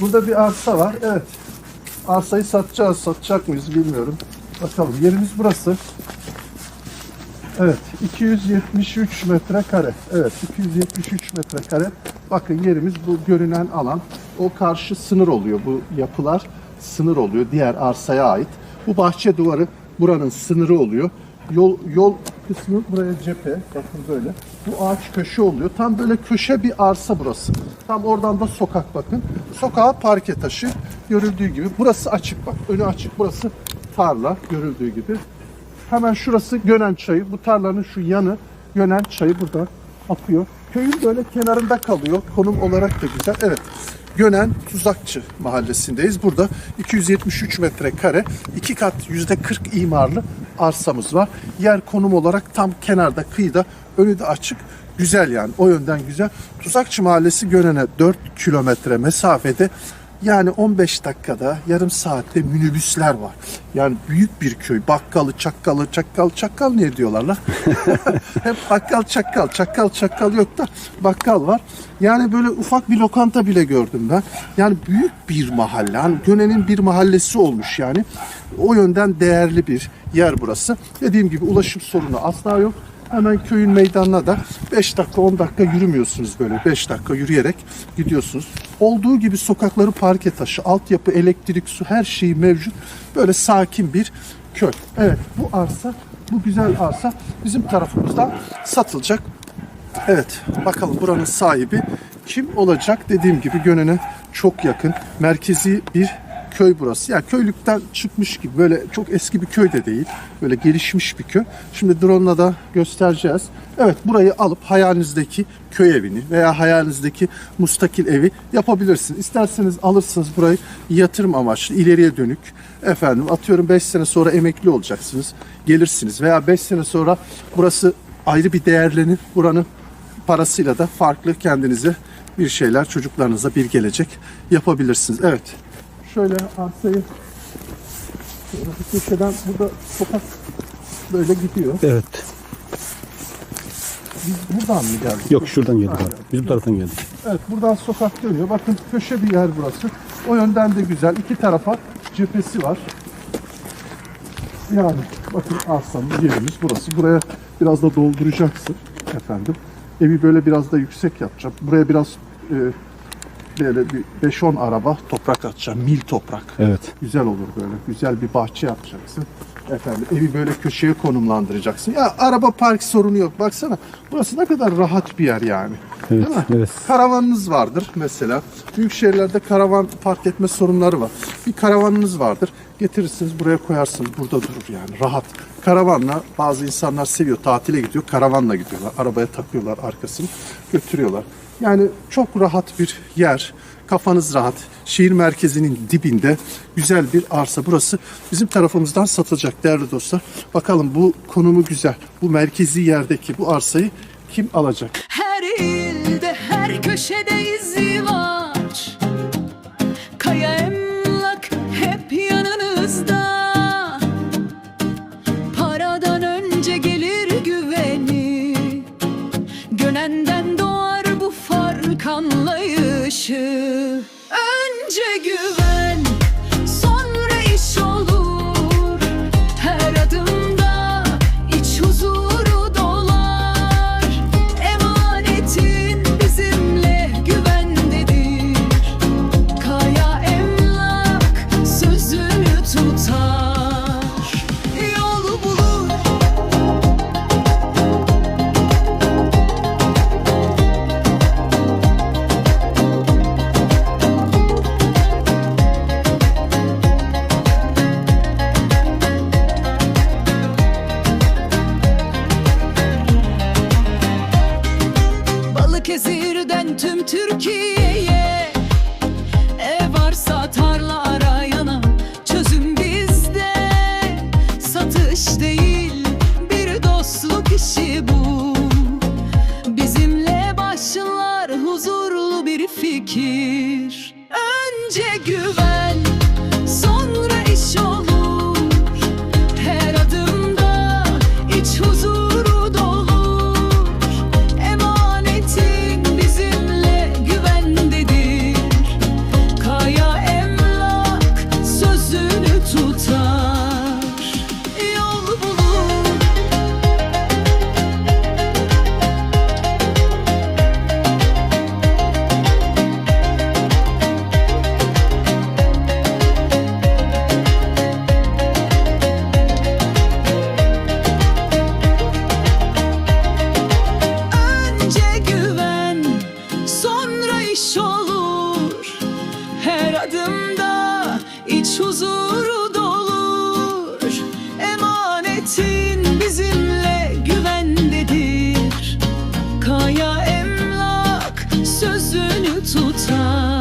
Burada bir arsa var. Evet. Arsayı satacağız. Satacak mıyız bilmiyorum. Bakalım. Yerimiz burası. Evet. 273 metrekare. Evet. 273 metrekare. Bakın yerimiz bu görünen alan. O karşı sınır oluyor. Bu yapılar sınır oluyor. Diğer arsaya ait. Bu bahçe duvarı buranın sınırı oluyor. Yol yol kısmı buraya cephe. Bakın böyle. Bu ağaç köşe oluyor. Tam böyle köşe bir arsa burası. Tam oradan da sokak bakın. Sokağa parke taşı görüldüğü gibi. Burası açık bak. Önü açık. Burası tarla görüldüğü gibi. Hemen şurası Gönen Çayı. Bu tarlanın şu yanı Gönen Çayı burada akıyor. Köyün böyle kenarında kalıyor. Konum olarak da güzel. Evet. Gönen Tuzakçı mahallesindeyiz. Burada 273 metrekare, iki kat yüzde 40 imarlı arsamız var. Yer konum olarak tam kenarda, kıyıda, önü de açık. Güzel yani. O yönden güzel. Tuzakçı Mahallesi Gönen'e 4 kilometre mesafede yani 15 dakikada, yarım saatte minibüsler var. Yani büyük bir köy. Bakkalı, çakkalı, çakkal, çakkal ne diyorlar lan? Hep bakkal, çakkal, çakkal, çakkal yok da bakkal var. Yani böyle ufak bir lokanta bile gördüm ben. Yani büyük bir mahalle. Hani Göne'nin bir mahallesi olmuş yani. O yönden değerli bir yer burası. Dediğim gibi ulaşım sorunu asla yok. Hemen köyün meydanına da 5 dakika 10 dakika yürümüyorsunuz böyle 5 dakika yürüyerek gidiyorsunuz. Olduğu gibi sokakları parke taşı, altyapı, elektrik, su her şeyi mevcut. Böyle sakin bir köy. Evet bu arsa, bu güzel arsa bizim tarafımızdan satılacak. Evet bakalım buranın sahibi kim olacak dediğim gibi Gönen'e çok yakın merkezi bir köy burası. Yani köylükten çıkmış gibi böyle çok eski bir köy de değil. Böyle gelişmiş bir köy. Şimdi drone'la da göstereceğiz. Evet burayı alıp hayalinizdeki köy evini veya hayalinizdeki mustakil evi yapabilirsiniz. İsterseniz alırsınız burayı yatırım amaçlı ileriye dönük. Efendim atıyorum 5 sene sonra emekli olacaksınız. Gelirsiniz veya 5 sene sonra burası ayrı bir değerlenir. Buranın parasıyla da farklı kendinize bir şeyler çocuklarınıza bir gelecek yapabilirsiniz. Evet. Şöyle arsayı köşeden burada sokak böyle gidiyor. Evet. Biz buradan mı geldik? Yok şuradan geldik abi. Bizim taraftan geldik. Evet buradan sokak dönüyor. Bakın köşe bir yer burası. O yönden de güzel. İki tarafa cephesi var. Yani bakın arsamız yerimiz burası. Buraya biraz da dolduracaksın efendim. Evi böyle biraz da yüksek yapacağım. Buraya biraz e, böyle bir 5-10 araba toprak atacağım. Mil toprak. Evet. Güzel olur böyle. Güzel bir bahçe yapacaksın. Efendim evi böyle köşeye konumlandıracaksın. Ya araba park sorunu yok. Baksana burası ne kadar rahat bir yer yani. Evet, Değil mi? evet. Karavanınız vardır mesela. Büyük şehirlerde karavan park etme sorunları var. Bir karavanınız vardır. Getirirsiniz buraya koyarsınız. Burada durur yani rahat. Karavanla bazı insanlar seviyor. Tatile gidiyor. Karavanla gidiyorlar. Arabaya takıyorlar arkasını. Götürüyorlar. Yani çok rahat bir yer. Kafanız rahat. Şehir merkezinin dibinde güzel bir arsa. Burası bizim tarafımızdan satılacak değerli dostlar. Bakalım bu konumu güzel. Bu merkezi yerdeki bu arsayı kim alacak? Her ilde, her köşede Önce Tüm Türkiye'ye. Ev varsa tarla arayana Çözüm bizde. Satış değil bir dostluk işi bu. Bizimle başlar huzurlu bir fikir. Önce güven iç huzuru dolur. Emanetin bizimle güvendedir Kaya emlak sözünü tutar